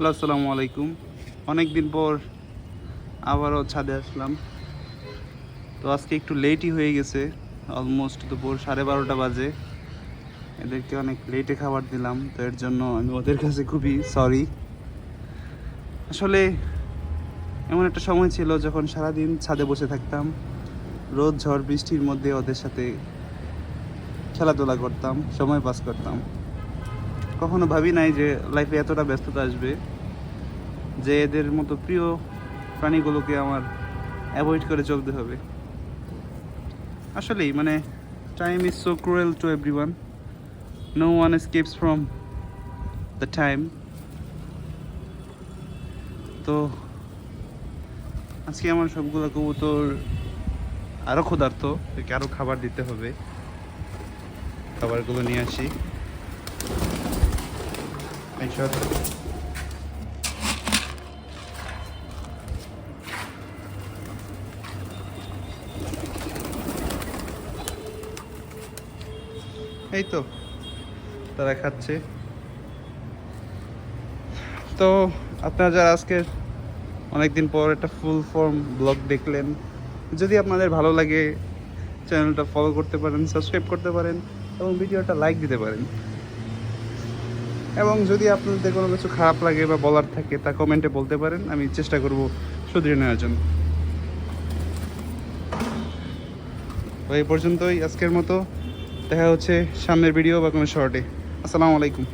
Hello, আসসালামু আলাইকুম। অনেক দিন পর আবারও ছাদে আসলাম। তো আজকে একটু লেটই হয়ে গেছে অলমোস্ট দুপুর সাড়ে বারোটা বাজে। এদেরকে অনেক লেটে খাবার দিলাম, তো এর জন্য আমি ওদের কাছে খুবই সরি আসলে এমন একটা সময় ছিল যখন সারাদিন ছাদে বসে থাকতাম, রোদ ঝড় বৃষ্টির মধ্যে ওদের সাথে খেলাধুলা করতাম, সময় পাস করতাম। কখনো ভাবি নাই যে লাইফে এতটা ব্যস্ততা আসবে যে এদের মতো প্রিয় প্রাণীগুলোকে আমার অ্যাভয়েড করে চলতে হবে। আসলেই মানে time is so cruel to every one no one escapes from the time তো, আজকে আমার সবগুলো কবুতর আরও ক্ষুধার্ত একে আরও খাবার দিতে হবে। খাবারগুলো নিয়ে আসি। এইসব এই তো, তারা খাচ্ছে। তো আপনারা যারা আজকের অনেকদিন পর একটা ফুল ফর্ম ব্লগ দেখলেন, যদি আপনাদের ভালো লাগে চ্যানেলটা ফলো করতে পারেন সাবস্ক্রাইব করতে পারেন, এবং ভিডিওটা লাইক দিতে পারেন। এবং যদি আপনাদের কোনো কিছু খারাপ লাগে বা বলার থাকে, তা কমেন্টে বলতে পারেন। আমি চেষ্টা করব শুধরে নেওয়ার জন্য তো এই পর্যন্তই আজকের মতো। দেখা হচ্ছে সামনের ভিডিও বা কোনো শর্টে আসসালামু আলাইকুম।